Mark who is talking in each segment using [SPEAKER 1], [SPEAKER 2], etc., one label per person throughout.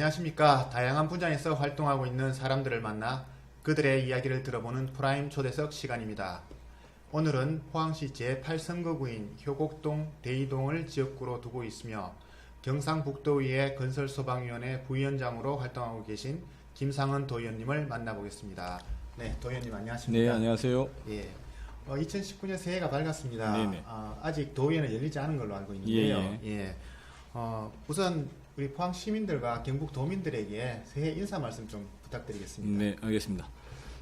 [SPEAKER 1] 안녕하십니까. 다양한 분야에서 활동하고 있는 사람들을 만나 그들의 이야기를 들어보는 프라임 초대석 시간입니다. 오늘은 포항시 제8선거구인 효곡동 대이동을 지역구로 두고 있으며 경상북도의회 건설소방위원회 부위원장으로 활동하고 계신 김상은 도의원님을 만나보겠습니다. 네, 도의원님
[SPEAKER 2] 네,
[SPEAKER 1] 안녕하십니까?
[SPEAKER 2] 안녕하세요.
[SPEAKER 1] 예. 어, 2019년 새해가 밝았습니다. 아, 아직 도의회는 열리지 않은 걸로 알고 있는데요. 예. 어, 우선 우리 포항 시민들과 경북 도민들에게 새해 인사 말씀 좀 부탁드리겠습니다.
[SPEAKER 2] 네, 알겠습니다.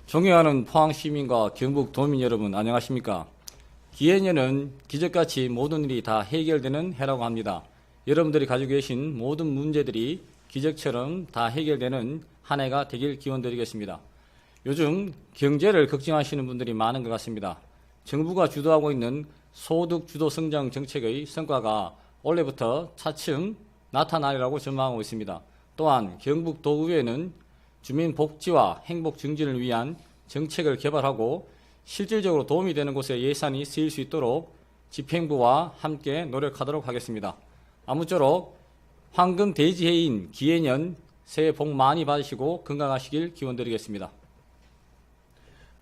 [SPEAKER 2] 존경하는 포항 시민과 경북 도민 여러분, 안녕하십니까? 기해년은 기적같이 모든 일이 다 해결되는 해라고 합니다. 여러분들이 가지고 계신 모든 문제들이 기적처럼 다 해결되는 한 해가 되길 기원드리겠습니다. 요즘 경제를 걱정하시는 분들이 많은 것 같습니다. 정부가 주도하고 있는 소득 주도 성장 정책의 성과가 올해부터 차츰 나타나리라고 전망하고 있습니다. 또한 경북도의회는 주민 복지와 행복 증진을 위한 정책을 개발하고 실질적으로 도움이 되는 곳에 예산이 쓰일 수 있도록 집행부와 함께 노력하도록 하겠습니다. 아무쪼록 황금 대지해인 기해년 새해 복 많이 받으시고 건강하시길 기원드리겠습니다.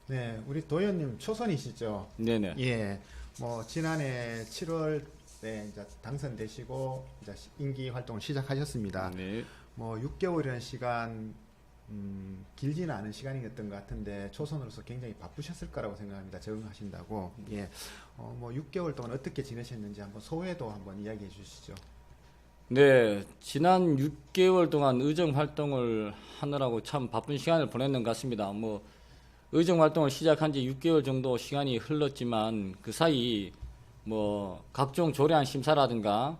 [SPEAKER 1] 네, 우리 도의원님 초선이시죠?
[SPEAKER 2] 네네.
[SPEAKER 1] 예. 뭐 지난해 7월 에 이제 당선되시고 이제 임기 활동을 시작하셨습니다.
[SPEAKER 2] 네.
[SPEAKER 1] 뭐 6개월이라는 시간 음, 길지는 않은 시간이었던 것 같은데 초선으로서 굉장히 바쁘셨을 거라고 생각합니다. 적응하신다고. 예. 어, 뭐 6개월 동안 어떻게 지내셨는지 한번 소회도 한번 이야기해 주시죠.
[SPEAKER 2] 네, 지난 6개월 동안 의정 활동을 하느라고 참 바쁜 시간을 보냈는 것 같습니다. 뭐 의정 활동을 시작한 지 6개월 정도 시간이 흘렀지만 그 사이 뭐 각종 조례안 심사라든가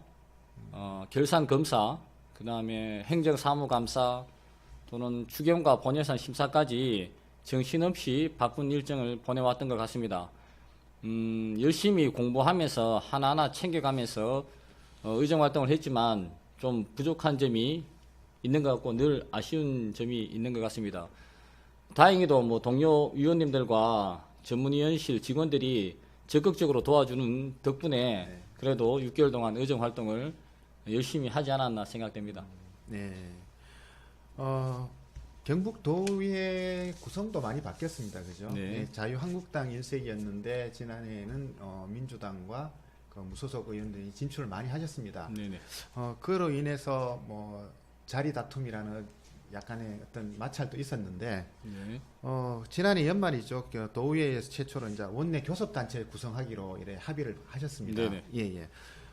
[SPEAKER 2] 어, 결산 검사, 그 다음에 행정사무감사 또는 추경과 본예산 심사까지 정신없이 바쁜 일정을 보내왔던 것 같습니다. 음, 열심히 공부하면서 하나하나 챙겨가면서 어, 의정 활동을 했지만 좀 부족한 점이 있는 것 같고 늘 아쉬운 점이 있는 것 같습니다. 다행히도 뭐 동료 위원님들과 전문위원실 직원들이 적극적으로 도와주는 덕분에
[SPEAKER 1] 네.
[SPEAKER 2] 그래도 6개월 동안 의정 활동을 열심히 하지 않았나 생각됩니다.
[SPEAKER 1] 네. 어, 경북도의회 구성도 많이 바뀌었습니다. 그죠?
[SPEAKER 2] 네.
[SPEAKER 1] 예, 자유한국당 일색이었는데 지난해에는 어, 민주당과 그 무소속 의원들이 진출을 많이 하셨습니다.
[SPEAKER 2] 네네.
[SPEAKER 1] 어, 그로 인해서 뭐 자리 다툼이라는 약간의 어떤 마찰도 있었는데
[SPEAKER 2] 네.
[SPEAKER 1] 어, 지난해 연말이죠. 그 도의회에서 최초로 이제 원내 교섭단체 구성하기로 이래 합의를 하셨습니다.
[SPEAKER 2] 네네.
[SPEAKER 1] 예, 예.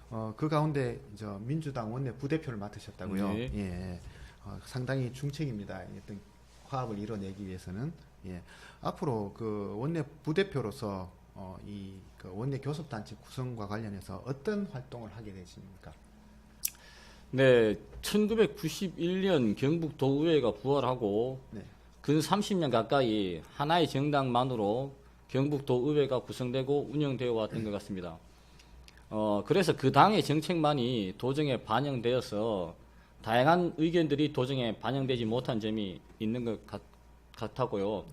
[SPEAKER 1] 어, 그 가운데 이제 민주당 원내 부대표를 맡으셨다고요.
[SPEAKER 2] 네.
[SPEAKER 1] 예. 어, 상당히 중책입니다. 어떤 화합을 이뤄내기 위해서는 예. 앞으로 그 원내 부대표로서 어, 이그 원내 교섭단체 구성과 관련해서 어떤 활동을 하게 되십니까?
[SPEAKER 2] 네, 1991년 경북 도의회가 부활하고
[SPEAKER 1] 네.
[SPEAKER 2] 근 30년 가까이 하나의 정당만으로 경북 도의회가 구성되고 운영되어 왔던 것 같습니다. 어, 그래서 그 당의 정책만이 도정에 반영되어서 다양한 의견들이 도정에 반영되지 못한 점이 있는 것 같, 같았고요.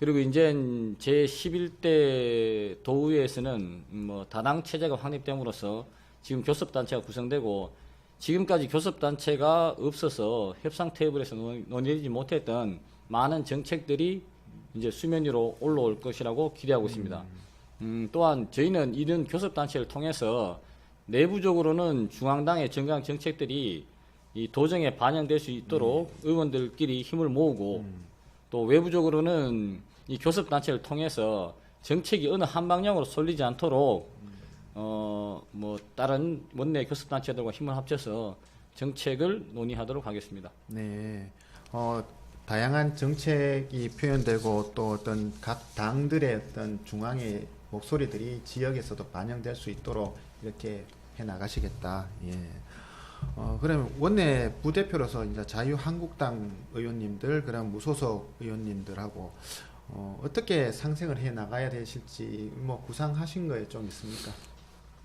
[SPEAKER 2] 그리고 이제 제 11대 도의회에서는 뭐 다당 체제가 확립됨으로써 지금 교섭단체가 구성되고 지금까지 교섭단체가 없어서 협상 테이블에서 논- 논의되지 못했던 많은 정책들이 이제 수면 위로 올라올 것이라고 기대하고 있습니다. 음, 또한 저희는 이런 교섭단체를 통해서 내부적으로는 중앙당의 정강 정책들이 이 도정에 반영될 수 있도록 의원들끼리 힘을 모으고 또 외부적으로는 이 교섭단체를 통해서 정책이 어느 한 방향으로 쏠리지 않도록 어, 뭐 다른 원내 교섭단체들과 힘을 합쳐서 정책을 논의하도록 하겠습니다.
[SPEAKER 1] 네. 어, 다양한 정책이 표현되고 또 어떤 각 당들의 어떤 중앙의 목소리들이 지역에서도 반영될 수 있도록 이렇게 해 나가시겠다. 예. 어, 그러면 원내 부대표로서 이제 자유한국당 의원님들, 그럼 무소속 의원님들하고 어, 어떻게 상생을 해 나가야 되실지 뭐 구상하신 거에 좀 있습니까?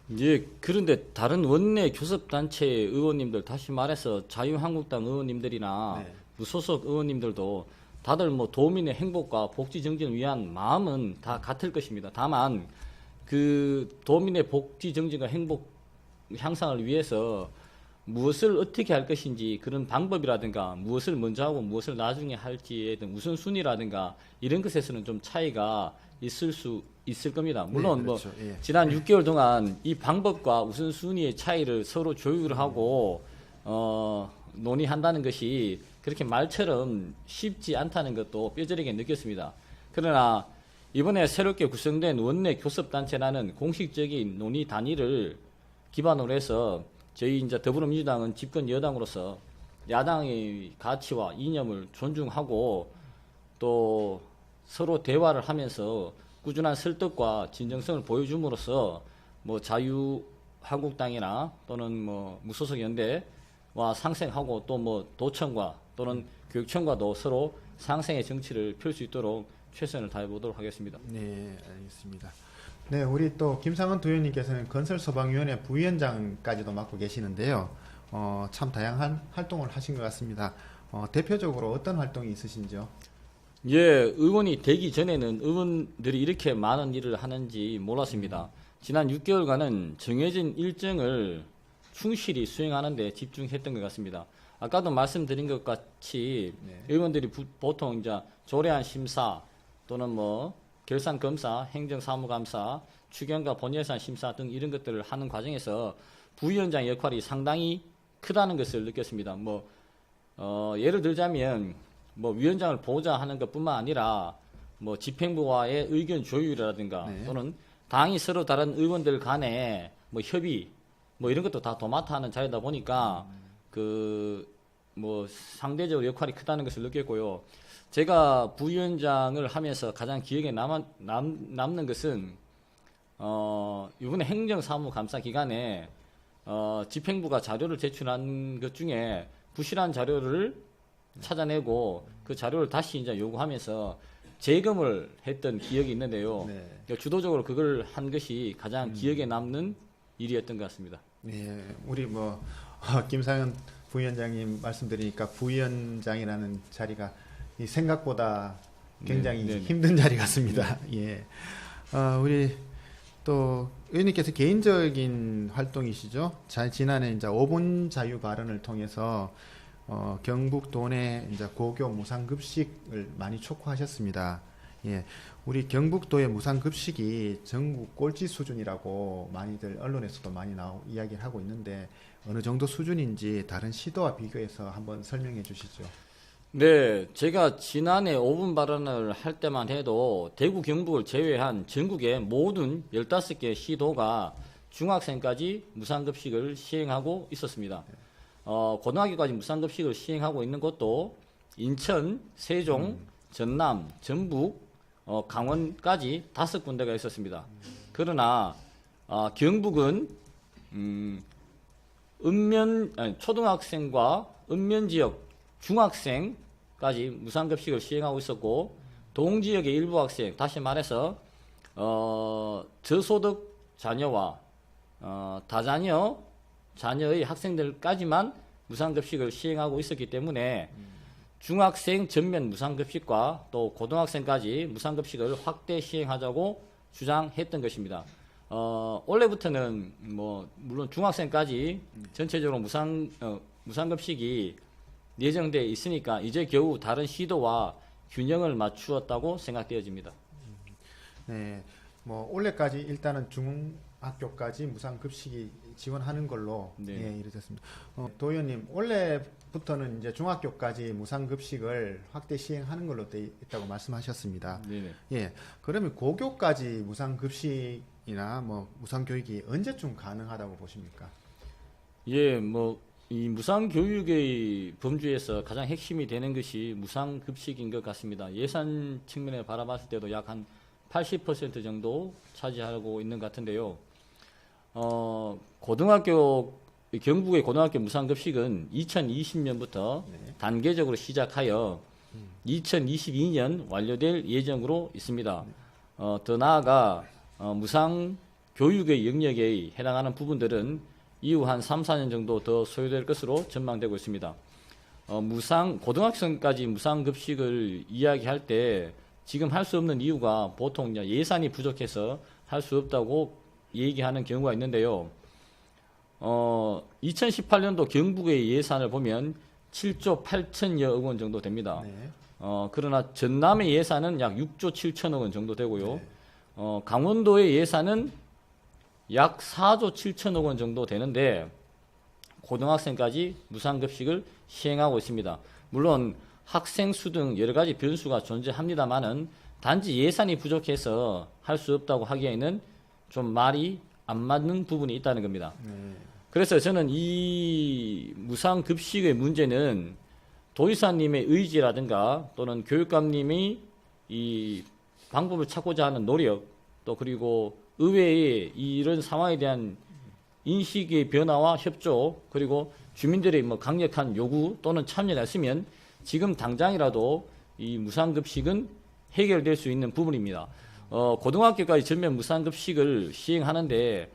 [SPEAKER 2] 이제 그런데 다른 원내 교섭단체 의원님들 다시 말해서 자유한국당 의원님들이나
[SPEAKER 1] 네.
[SPEAKER 2] 무소속 의원님들도 다들 뭐 도민의 행복과 복지 정진을 위한 마음은 다 같을 것입니다. 다만 그 도민의 복지 정진과 행복 향상을 위해서 무엇을 어떻게 할 것인지 그런 방법이라든가 무엇을 먼저 하고 무엇을 나중에 할지에 대한 우선순위라든가 이런 것에서는 좀 차이가 있을 수 있을 겁니다. 물론
[SPEAKER 1] 네,
[SPEAKER 2] 뭐
[SPEAKER 1] 그렇죠. 예.
[SPEAKER 2] 지난 6개월 동안 이 방법과 우선순위의 차이를 서로 조율을 하고 어, 논의한다는 것이 그렇게 말처럼 쉽지 않다는 것도 뼈저리게 느꼈습니다. 그러나 이번에 새롭게 구성된 원내 교섭단체라는 공식적인 논의 단위를 기반으로 해서 저희 이제 더불어민주당은 집권 여당으로서 야당의 가치와 이념을 존중하고 또 서로 대화를 하면서 꾸준한 설득과 진정성을 보여줌으로써 뭐 자유 한국당이나 또는 뭐 무소속 연대와 상생하고 또 뭐 도청과 또는 교육청과도 서로 상생의 정치를 펼 수 있도록 최선을 다해 보도록 하겠습니다.
[SPEAKER 1] 네, 알겠습니다. 네, 우리 또 김상은 도의원님께서는 건설소방위원회 부위원장까지도 맡고 계시는데요. 어, 참 다양한 활동을 하신 것 같습니다. 어, 대표적으로 어떤 활동이 있으신지요?
[SPEAKER 2] 예, 의원이 되기 전에는 의원들이 이렇게 많은 일을 하는지 몰랐습니다. 지난 6개월간은 정해진 일정을 충실히 수행하는 데 집중했던 것 같습니다. 아까도 말씀드린 것 같이
[SPEAKER 1] 네.
[SPEAKER 2] 의원들이 부- 보통 이제 조례안 심사 또는 뭐 결산 검사, 행정 사무 감사, 추경과 본예산 심사 등 이런 것들을 하는 과정에서 부위원장 역할이 상당히 크다는 것을 느꼈습니다. 뭐 어, 예를 들자면 뭐 위원장을 보호자 하는 것뿐만 아니라 뭐 집행부와의 의견 조율이라든가
[SPEAKER 1] 네.
[SPEAKER 2] 또는 당이 서로 다른 의원들 간에 뭐 협의 뭐 이런 것도 다 도맡아 하는 자리다 보니까 그뭐 상대적으로 역할이 크다는 것을 느꼈고요. 제가 부위원장을 하면서 가장 기억에 남아, 남, 남는 것은 어 이번에 행정사무 감사 기간에 어 집행부가 자료를 제출한 것 중에 부실한 자료를 찾아내고 그 자료를 다시 이제 요구하면서 재검을 했던 기억이 있는데요.
[SPEAKER 1] 네.
[SPEAKER 2] 그러니까 주도적으로 그걸 한 것이 가장 기억에 남는 일이었던 것 같습니다.
[SPEAKER 1] 네, 우리 뭐 어, 김상현 부위원장님 말씀드리니까 부위원장이라는 자리가 이 생각보다 굉장히
[SPEAKER 2] 네, 네, 네.
[SPEAKER 1] 힘든 자리 같습니다. 예. 어, 우리 또 의원님께서 개인적인 활동이시죠? 자, 지난해 이제 5분 자유 발언을 통해서 어, 경북 도내 이제 고교 무상급식을 많이 촉구하셨습니다. 예, 우리 경북도의 무상급식이 전국 꼴찌 수준이라고 많이들 언론에서도 많이 나오 이야기를 하고 있는데 어느 정도 수준인지 다른 시도와 비교해서 한번 설명해 주시죠.
[SPEAKER 2] 네, 제가 지난해 5분 발언을 할 때만 해도 대구 경북을 제외한 전국의 모든 15개 시도가 중학생까지 무상급식을 시행하고 있었습니다. 어, 고등학교까지 무상급식을 시행하고 있는 곳도 인천, 세종, 전남, 전북, 어, 강원까지 다섯 군데가 있었습니다. 그러나 어, 경북은 음, 읍면 아니, 초등학생과 읍면 지역 중학생까지 무상급식을 시행하고 있었고 동지역의 일부 학생 다시 말해서 어, 저소득 자녀와 어, 다자녀 자녀의 학생들까지만 무상급식을 시행하고 있었기 때문에 중학생 전면 무상급식과 또 고등학생까지 무상급식을 확대 시행하자고 주장했던 것입니다. 어, 올해부터는 뭐 물론 중학생까지 전체적으로 무상 어, 무상급식이 예정돼 있으니까 이제 겨우 다른 시도와 균형을 맞추었다고 생각되어집니다.
[SPEAKER 1] 네, 뭐 올해까지 일단은 중학교까지 무상급식이 지원하는 걸로
[SPEAKER 2] 네.
[SPEAKER 1] 예, 이루어졌습니다. 어, 도의원님 올해부터는 이제 중학교까지 무상급식을 확대 시행하는 걸로 돼 있다고 말씀하셨습니다.
[SPEAKER 2] 네네.
[SPEAKER 1] 예, 그러면 고교까지 무상급식이나 뭐 무상교육이 언제쯤 가능하다고 보십니까?
[SPEAKER 2] 예, 뭐, 이 무상 교육의 범주에서 가장 핵심이 되는 것이 무상 급식인 것 같습니다. 예산 측면에 바라봤을 때도 약 한 80% 정도 차지하고 있는 것 같은데요. 어, 고등학교, 경북의 고등학교 무상 급식은 2020년부터
[SPEAKER 1] 네.
[SPEAKER 2] 단계적으로 시작하여 2022년 완료될 예정으로 있습니다. 어, 더 나아가 어, 무상 교육의 영역에 해당하는 부분들은 이후 한 3, 4년 정도 더 소요될 것으로 전망되고 있습니다. 어, 무상 고등학생까지 무상 급식을 이야기할 때 지금 할 수 없는 이유가 보통 예산이 부족해서 할 수 없다고 얘기하는 경우가 있는데요. 어, 2018년도 경북의 예산을 보면 7조 8천여억 원 정도 됩니다.
[SPEAKER 1] 네.
[SPEAKER 2] 어, 그러나 전남의 예산은 약 6조 7천억 원 정도 되고요.
[SPEAKER 1] 네.
[SPEAKER 2] 어, 강원도의 예산은 약 4조 7천억 원 정도 되는데 고등학생까지 무상급식을 시행하고 있습니다. 물론 학생 수 등 여러 가지 변수가 존재합니다만은 단지 예산이 부족해서 할 수 없다고 하기에는 좀 말이 안 맞는 부분이 있다는 겁니다.
[SPEAKER 1] 네.
[SPEAKER 2] 그래서 저는 이 무상급식의 문제는 도의사님의 의지라든가 또는 교육감님이 이 방법을 찾고자 하는 노력 또 그리고 의회의 이런 상황에 대한 인식의 변화와 협조 그리고 주민들의 뭐 강력한 요구 또는 참여가 있으면 지금 당장이라도 이 무상급식은 해결될 수 있는 부분입니다. 어, 고등학교까지 전면 무상급식을 시행하는데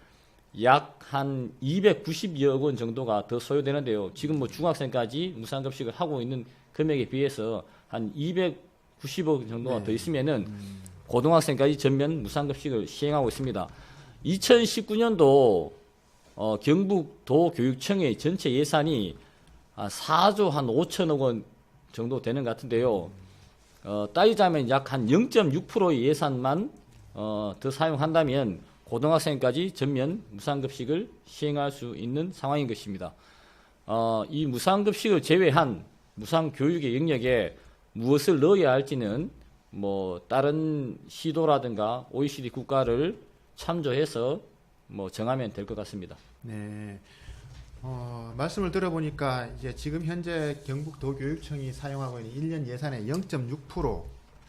[SPEAKER 2] 약 한 290여억 원 정도가 더 소요되는데요. 지금 뭐 중학생까지 무상급식을 하고 있는 금액에 비해서 한 290억 정도가 더 있으면은 고등학생까지 전면 무상급식을 시행하고 있습니다. 2019년도 어, 경북도 교육청의 전체 예산이 아, 4조 한 5천억 원 정도 되는 것 같은데요. 어, 따지자면 약 한 0.6%의 예산만 어, 더 사용한다면 고등학생까지 전면 무상급식을 시행할 수 있는 상황인 것입니다. 어, 이 무상급식을 제외한 무상교육의 영역에 무엇을 넣어야 할지는 뭐 다른 시도라든가 OECD 국가를 참조해서 뭐 정하면 될 것 같습니다.
[SPEAKER 1] 네. 어, 말씀을 들어보니까 이제 지금 현재 경북도 교육청이 사용하고 있는 1년 예산의 0.6%가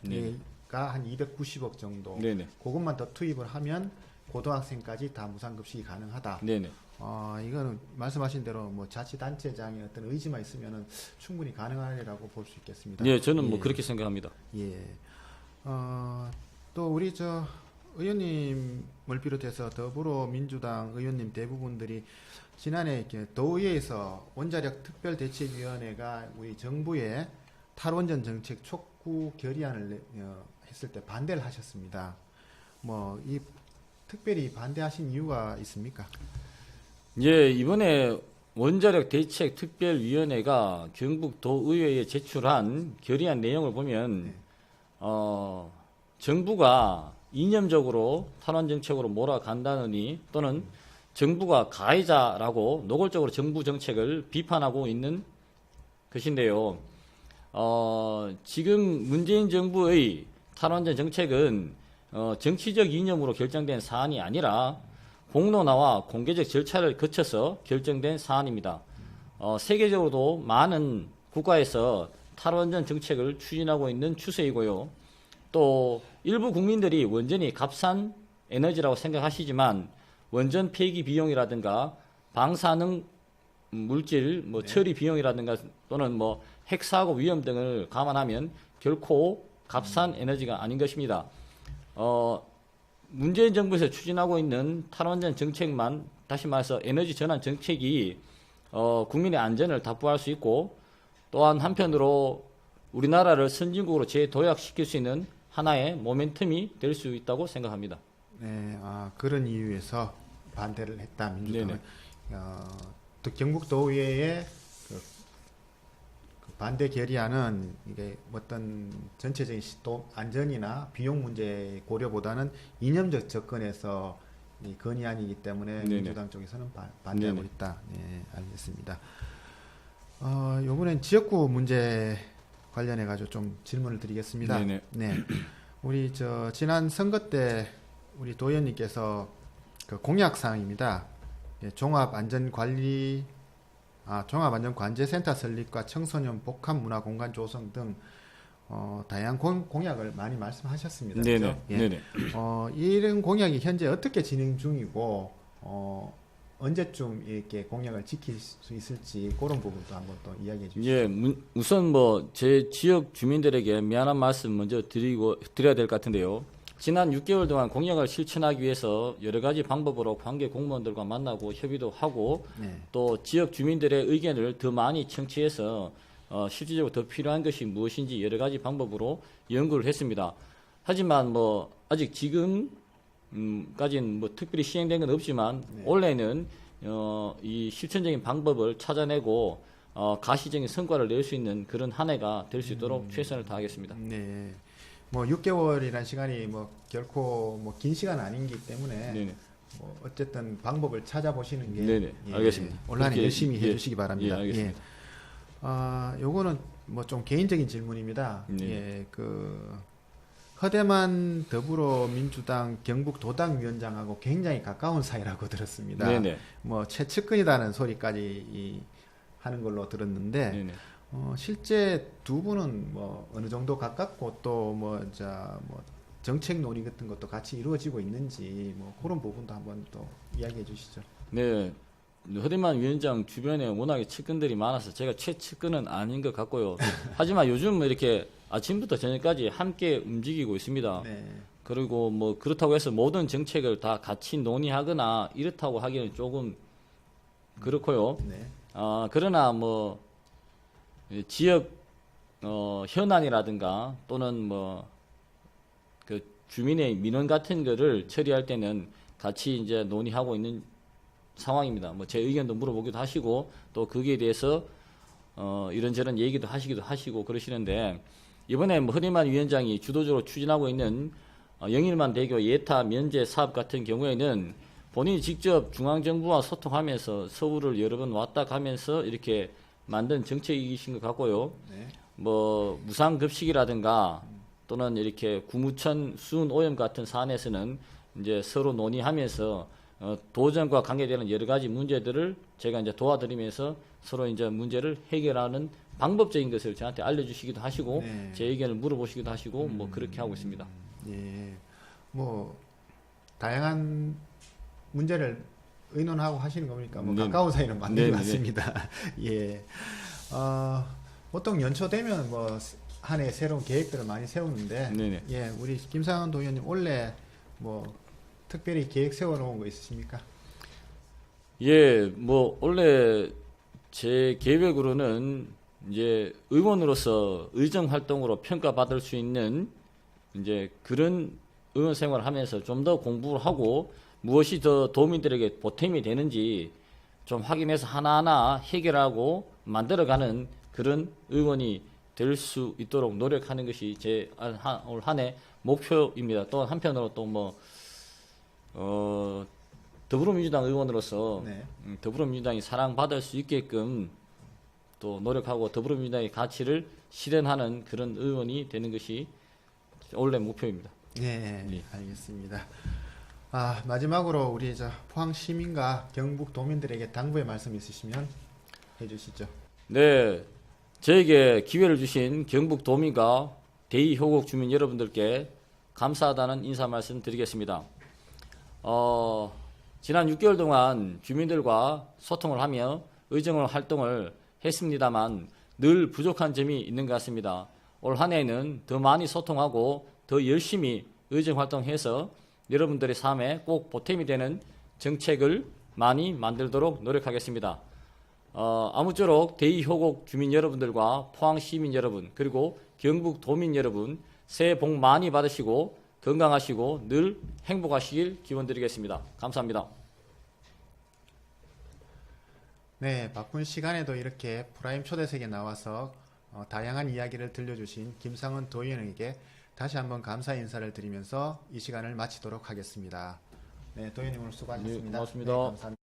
[SPEAKER 2] 네.
[SPEAKER 1] 한 290억 정도.
[SPEAKER 2] 네네.
[SPEAKER 1] 그것만 더 투입을 하면 고등학생까지 다 무상급식이 가능하다.
[SPEAKER 2] 네네.
[SPEAKER 1] 어, 이거는 말씀하신 대로 뭐 자치단체장의 어떤 의지만 있으면 충분히 가능하리라고 볼 수 있겠습니다.
[SPEAKER 2] 네, 저는 뭐
[SPEAKER 1] 예.
[SPEAKER 2] 그렇게 생각합니다.
[SPEAKER 1] 예. 어, 또 우리 저 의원님을 비롯해서 더불어민주당 의원님 대부분들이 지난해 이렇게 도의회에서 원자력 특별대책위원회가 우리 정부의 탈원전 정책 촉구 결의안을 내- 어, 했을 때 반대를 하셨습니다. 뭐 이 특별히 반대하신 이유가 있습니까?
[SPEAKER 2] 예, 이번에 원자력 대책 특별위원회가 경북도 의회에 제출한 결의안 내용을 보면
[SPEAKER 1] 네.
[SPEAKER 2] 어, 정부가 이념적으로 탈원 정책으로 몰아간다느니 또는 정부가 가해자라고 노골적으로 정부 정책을 비판하고 있는 것인데요. 어, 지금 문재인 정부의 탈원전 정책은 어, 정치적 이념으로 결정된 사안이 아니라 공론화와 공개적 절차를 거쳐서 결정된 사안입니다. 어, 세계적으로도 많은 국가에서 탈원전 정책을 추진하고 있는 추세이고요. 또 일부 국민들이 원전이 값싼 에너지라고 생각하시지만 원전 폐기 비용이라든가 방사능 물질 뭐 처리 비용이라든가 또는 뭐 핵사고 위험 등을 감안하면 결코 값싼 에너지가 아닌 것입니다. 어, 문재인 정부에서 추진하고 있는 탈원전 정책만 다시 말해서 에너지 전환 정책이 어, 국민의 안전을 답보할 수 있고 또한 한편으로 우리나라를 선진국으로 재도약시킬 수 있는 하나의 모멘텀이 될 수 있다고 생각합니다.
[SPEAKER 1] 네, 아, 그런 이유에서 반대를 했다 민주당은. 어, 그 반대 결의안은 이게 어떤 전체적인 시도 안전이나 비용 문제 고려보다는 이념적 접근에서 이 건의안이기 때문에
[SPEAKER 2] 네네.
[SPEAKER 1] 민주당 쪽에서는 바- 반대하고
[SPEAKER 2] 네네.
[SPEAKER 1] 있다. 네, 알겠습니다. 어, 요번엔 지역구 문제 관련해 가지고 좀 질문을 드리겠습니다.
[SPEAKER 2] 네네.
[SPEAKER 1] 네. 우리 저 지난 선거 때 우리 도의원님께서 그 공약 사항입니다. 예, 종합 안전 관리 아 종합 안전 관제센터 설립과 청소년 복합 문화 공간 조성 등 어, 다양한 공, 공약을 많이 말씀하셨습니다.
[SPEAKER 2] 네네.
[SPEAKER 1] 예.
[SPEAKER 2] 네네.
[SPEAKER 1] 어, 이런 공약이 현재 어떻게 진행 중이고 어, 언제쯤 이렇게 공약을 지킬 수 있을지 그런 부분도 한번 또 이야기해 주시죠.
[SPEAKER 2] 예, 문- 우선 뭐 제 지역 주민들에게 미안한 말씀 먼저 드리고 드려야 될 것 같은데요. 지난 6개월 동안 공약을 실천하기 위해서 여러 가지 방법으로 관계 공무원들과 만나고 협의도 하고
[SPEAKER 1] 네.
[SPEAKER 2] 또 지역 주민들의 의견을 더 많이 청취해서 어, 실질적으로 더 필요한 것이 무엇인지 여러 가지 방법으로 연구를 했습니다. 하지만 뭐 아직 지금 음까지는 뭐 특별히 시행된 건 없지만
[SPEAKER 1] 네.
[SPEAKER 2] 올해는 어, 이 실천적인 방법을 찾아내고 어, 가시적인 성과를 낼 수 있는 그런 한 해가 될 수 있도록 최선을 다하겠습니다.
[SPEAKER 1] 네. 뭐 6개월이라는 시간이 뭐 결코 뭐 긴 시간 아니기 때문에
[SPEAKER 2] 네네.
[SPEAKER 1] 뭐 어쨌든 방법을 찾아보시는 게
[SPEAKER 2] 네네.
[SPEAKER 1] 예,
[SPEAKER 2] 알겠습니다. 그렇게,
[SPEAKER 1] 열심히
[SPEAKER 2] 예,
[SPEAKER 1] 해주시기 바랍니다.
[SPEAKER 2] 예, 알겠습니다.
[SPEAKER 1] 아, 요거는 뭐 좀 개인적인 질문입니다.
[SPEAKER 2] 네.
[SPEAKER 1] 예, 그 허대만 더불어민주당 경북 도당 위원장하고 굉장히 가까운 사이라고 들었습니다.
[SPEAKER 2] 네네.
[SPEAKER 1] 뭐 최측근이라는 소리까지 이, 하는 걸로 들었는데
[SPEAKER 2] 네네.
[SPEAKER 1] 어, 실제 두 분은 뭐 어느 정도 가깝고 또뭐자뭐 정책 논의 같은 것도 같이 이루어지고 있는지 뭐 그런 부분도 한번 또 이야기해 주시죠.
[SPEAKER 2] 네. 허대만 위원장 주변에 워낙에 측근들이 많아서 제가 최측근은 아닌 것 같고요. 하지만 요즘 이렇게 아침부터 저녁까지 함께 움직이고 있습니다.
[SPEAKER 1] 네.
[SPEAKER 2] 그리고 뭐 그렇다고 해서 모든 정책을 다 같이 논의하거나 이렇다고 하기는 조금 그렇고요.
[SPEAKER 1] 네.
[SPEAKER 2] 아 그러나 뭐이 지역 어, 현안이라든가 또는 뭐 그 주민의 민원 같은 거를 처리할 때는 같이 이제 논의하고 있는 상황입니다. 뭐 제 의견도 물어보기도 하시고 또 거기에 대해서 어, 이런저런 얘기도 하시기도 하시고 그러시는데 이번에 뭐 허리만 위원장이 주도적으로 추진하고 있는 어, 영일만 대교 예타 면제 사업 같은 경우에는 본인이 직접 중앙정부와 소통하면서 서울을 여러 번 왔다 가면서 이렇게 만든 정책이신 것 같고요.
[SPEAKER 1] 네.
[SPEAKER 2] 뭐 무상급식이라든가 또는 이렇게 구무천 수은 오염 같은 사안에서는 이제 서로 논의하면서 어, 도정과 관계되는 여러 가지 문제들을 제가 이제 도와드리면서 서로 이제 문제를 해결하는 방법적인 것을 저한테 알려주시기도 하시고
[SPEAKER 1] 네.
[SPEAKER 2] 제 의견을 물어보시기도 하시고 뭐 그렇게 하고 있습니다.
[SPEAKER 1] 예. 뭐 다양한 문제를 의논하고 하시는 겁니까? 뭐
[SPEAKER 2] 네.
[SPEAKER 1] 가까운 사이는 맞는
[SPEAKER 2] 네,
[SPEAKER 1] 것
[SPEAKER 2] 네, 네.
[SPEAKER 1] 같습니다. 예. 어, 보통 연초 되면 뭐 한 해 새로운 계획들을 많이 세우는데
[SPEAKER 2] 네네.
[SPEAKER 1] 예, 우리 김상원 도의원님 원래 뭐 특별히 계획 세워놓은 거 있으십니까?
[SPEAKER 2] 예, 뭐 원래 제 계획으로는 이제 의원으로서 의정 활동으로 평가받을 수 있는 이제 그런 의원 생활을 하면서 좀 더 공부를 하고 무엇이 더 도민들에게 보탬이 되는지 좀 확인해서 하나하나 해결하고 만들어가는 그런 의원이 될 수 있도록 노력하는 것이 제 올 한 해 목표입니다. 또 한편으로 또뭐 어, 더불어민주당 의원으로서
[SPEAKER 1] 네.
[SPEAKER 2] 음, 더불어민주당이 사랑받을 수 있게끔 또 노력하고 더불어민주당의 가치를 실현하는 그런 의원이 되는 것이 원래 목표입니다.
[SPEAKER 1] 예,
[SPEAKER 2] 예.
[SPEAKER 1] 알겠습니다. 아, 마지막으로 우리 저 포항 시민과 경북 도민들에게 당부의 말씀 있으시면 해주시죠.
[SPEAKER 2] 네, 저에게 기회를 주신 경북 도민과 대의 효곡 주민 여러분들께 감사하다는 인사 말씀 드리겠습니다. 어, 지난 6개월 동안 주민들과 소통을 하며 의정을 활동을 했습니다만 늘 부족한 점이 있는 것 같습니다. 올 한 해에는 더 많이 소통하고 더 열심히 의정 활동해서 여러분들의 삶에 꼭 보탬이 되는 정책을 많이 만들도록 노력하겠습니다. 어, 아무쪼록 대의효곡 주민 여러분들과 포항 시민 여러분 그리고 경북 도민 여러분 새해 복 많이 받으시고 건강하시고 늘 행복하시길 기원드리겠습니다. 감사합니다.
[SPEAKER 1] 네, 바쁜 시간에도 이렇게 프라임 초대석에 나와서 어, 다양한 이야기를 들려주신 김상원 도의원에게 다시 한번 감사 인사를 드리면서 이 시간을 마치도록 하겠습니다. 네, 도의원님 오늘 수고하셨습니다.
[SPEAKER 2] 네, 고맙습니다.
[SPEAKER 1] 네, 감사합니다.